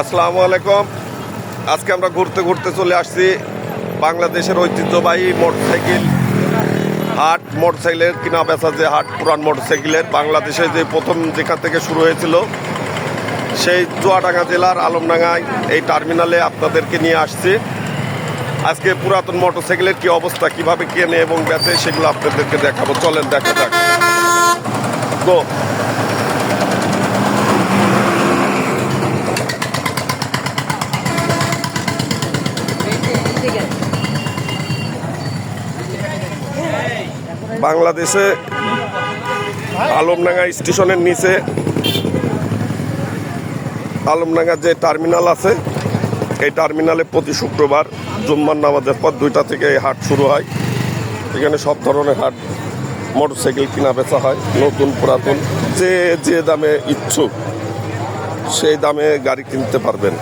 আসসালামু আলাইকুম। আজকে আমরা ঘুরতে ঘুরতে চলে আসছি বাংলাদেশের ঐতিহ্যবাহী মোটরসাইকেল হাট। মোটরসাইকেলের কিনা বেচা যে হাট, পুরান মোটরসাইকেলের, বাংলাদেশে যে প্রথম যেখান থেকে শুরু হয়েছিল, সেই চুয়াডাঙ্গা জেলার আলমডাঙ্গায় এই টার্মিনালে আপনাদেরকে নিয়ে আসছি। আজকে পুরাতন মোটরসাইকেলের কি অবস্থা, কীভাবে কেনে এবং বেচে, সেগুলো আপনাদেরকে দেখাবো। চলেন, দেখা যাক। গো বাংলাদেশে আলমডাঙ্গা স্টেশনের নিচে আলমডাঙ্গা যে টার্মিনাল আছে, এই টার্মিনালে প্রতি শুক্রবার জুম্মার নামাজের পর দুইটা থেকে এই হাট শুরু হয়। এখানে সব ধরনের হাট, মোটরসাইকেল কিনা বেচা হয়, নতুন, পুরাতন, যে যে দামে ইচ্ছুক, সেই দামে গাড়ি কিনতে পারবেন।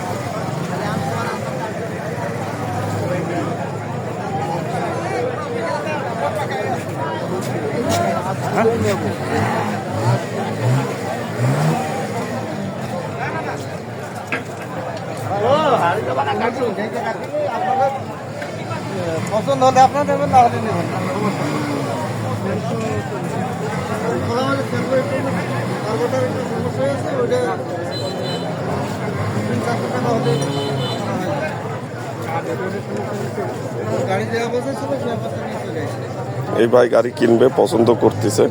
পছন্দ হলে আপনার নেবেন না হলে নেবেন গাড়ি যে অবস্থা ছিল, সে অবস্থা নিয়ে চলে এসেছে এই ভাই গাড়ি কিনবে পছন্দ করতেছে।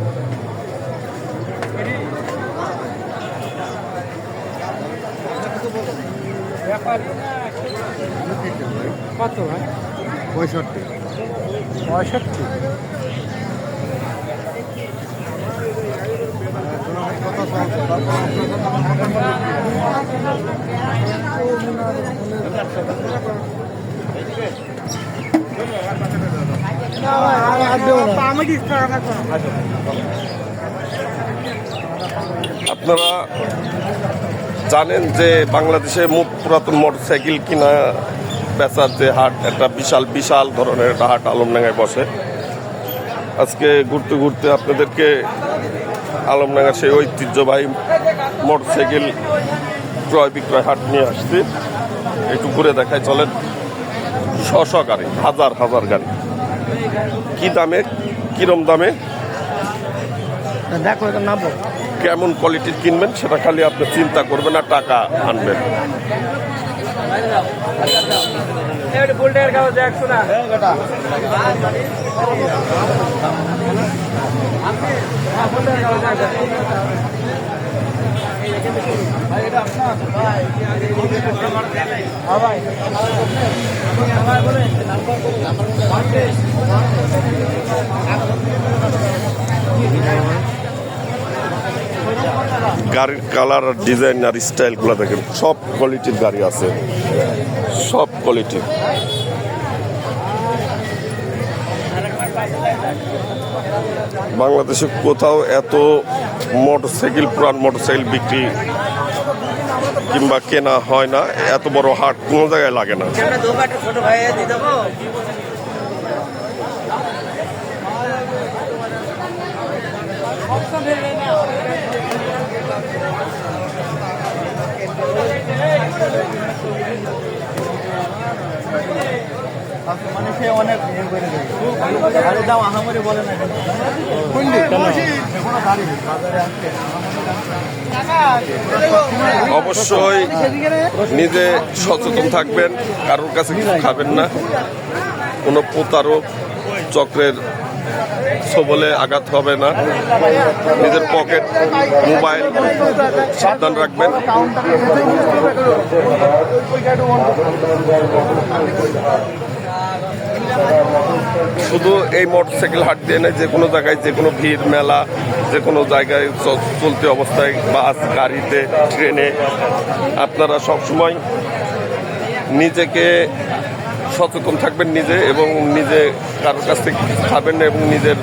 কত ভাই? পঁয়ষট্টি। পঁয়ষট্টি? আপনারা জানেন যে বাংলাদেশে মুখ পুরাতন মোটরসাইকেল কিনা বেচার যে হাট একটা বিশাল বিশাল ধরনের একটা হাট আলমডাঙ্গায় বসে। আজকে ঘুরতে ঘুরতে আপনাদেরকে আলমডাঙ্গার সেই ঐতিহ্যবাহী মোটরসাইকেল ক্রয় বিক্রয় হাট নিয়ে আসছি। একটু ঘুরে দেখায় চলেন। শ শ গাড়ি হাজার হাজার গাড়ি। কি দামে? কিরম দামে? দেখো এটা নামবো কেমন কোয়ালিটির কিনবেন সেটা খালি আপনি চিন্তা করবেন আর টাকা আনবেন। গাড়ির কালার আর ডিজাইন আর স্টাইলগুলো দেখেন, সব কোয়ালিটির গাড়ি আছে। সব কোয়ালিটির বাংলাদেশে কোথাও এত মোটরসাইকেল পুরান মোটরসাইকেল বিক্রি কিংবা কেনা হয় না এত বড় হাট কোনো জায়গায় লাগে না। মানে সে অনেক ইয়ে করে দেবে গাড়ির দাম আহামরি বলে না অবশ্যই নিজে সচেতন থাকবেন কারোর কাছে কিছু খাবেন না। কোনো প্রতারক চক্রের সবলে আঘাত হবে না। নিজের পকেট মোবাইল সাবধান রাখবেন। শুধু এই মোটরসাইকেল হাট দিয়ে নেই যে কোনো জায়গায়, যে কোনো ভিড়, মেলা, যে কোনো জায়গায় চলতি অবস্থায়, বাস, গাড়িতে, ট্রেনে, আপনারা সবসময় নিজেকে সচেতন থাকবেন নিজে এবং নিজে কারোর কাছ থেকে খাবেন এবং নিজের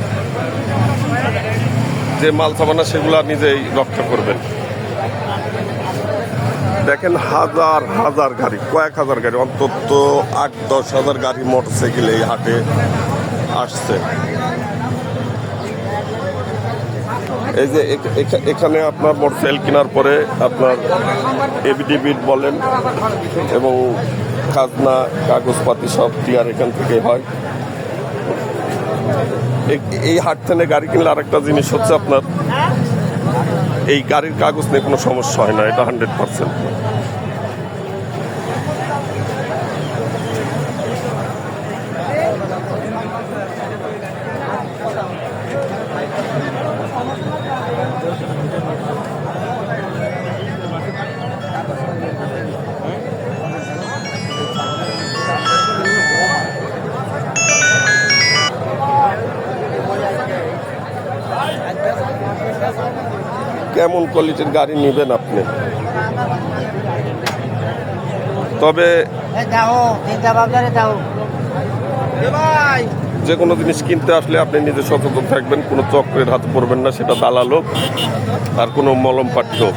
যে মাল সামানা সেগুলো নিজেই রক্ষা করবেন। দেখেন, হাজার হাজার গাড়ি, কয়েক হাজার গাড়ি, অন্তত আট দশ হাজার গাড়ি মোটরসাইকেল এই হাটে আসছে। এই যে এখ- এখ- এখানে আপনার মোটরসাইকেল কেনার পরে আপনার এভিডেভিট বলেন এবং খাজনা, কাগজপাতি সব ক্লিয়ার এখান থেকে হয়। এই হাট থেকে গাড়ি কিনলে আরেকটা জিনিস হচ্ছে আপনার, এই গাড়ির কাগজ নিয়ে কোনো সমস্যা হয় না, এটা হান্ড্রেড পার্সেন্ট কেমন কোয়ালিটির গাড়ি নেবেন আপনি? তবে যে কোনো জিনিস কিনতে আসলে আপনি নিজে সচেতন থাকবেন কোনো চক্রের হাতে পড়বেন না সেটা দালাল হোক আর কোনো মলম পাঠ্য হোক।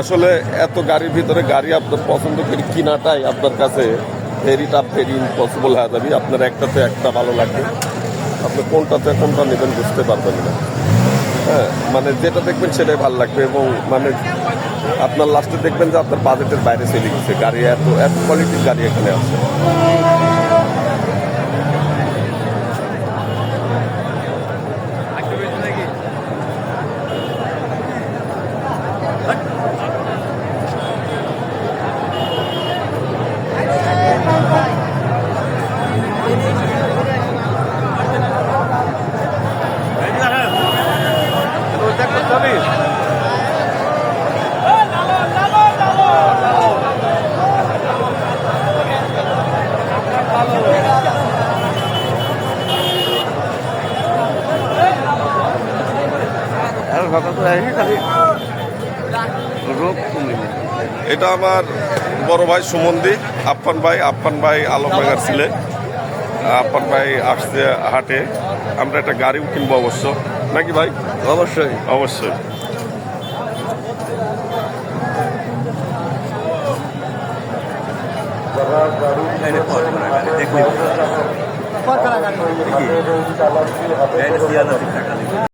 আসলে এত গাড়ির ভিতরে গাড়ি আপনার পছন্দ করে কিনাটাই আপনার কাছে ভেরি টাফ ভেরি ইম্পসিবল হয়ে যাবে। আপনার একটাতে একটা ভালো লাগবে। আপনি কোনটাতে কোনটা নেবেন বুঝতে পারবেন না। হ্যাঁ মানে যেটা দেখবেন সেটাই ভালো লাগবে এবং মানে আপনার লাস্টে দেখবেন যে আপনার বাজেটের বাইরে চলে গেছে। গাড়ি এত এত কোয়ালিটির গাড়ি এখানে আছে। এটা আমার বড় ভাই সুমন্দি আপ্পান ভাই আপ্পান ভাই আলমডাঙ্গার ছিলে। আপ্পান ভাই আসছে হাটে। আমরা একটা গাড়িও কিনবো অবশ্য। নাকি ভাই? অবশ্যই। অবশ্যই। দেখবি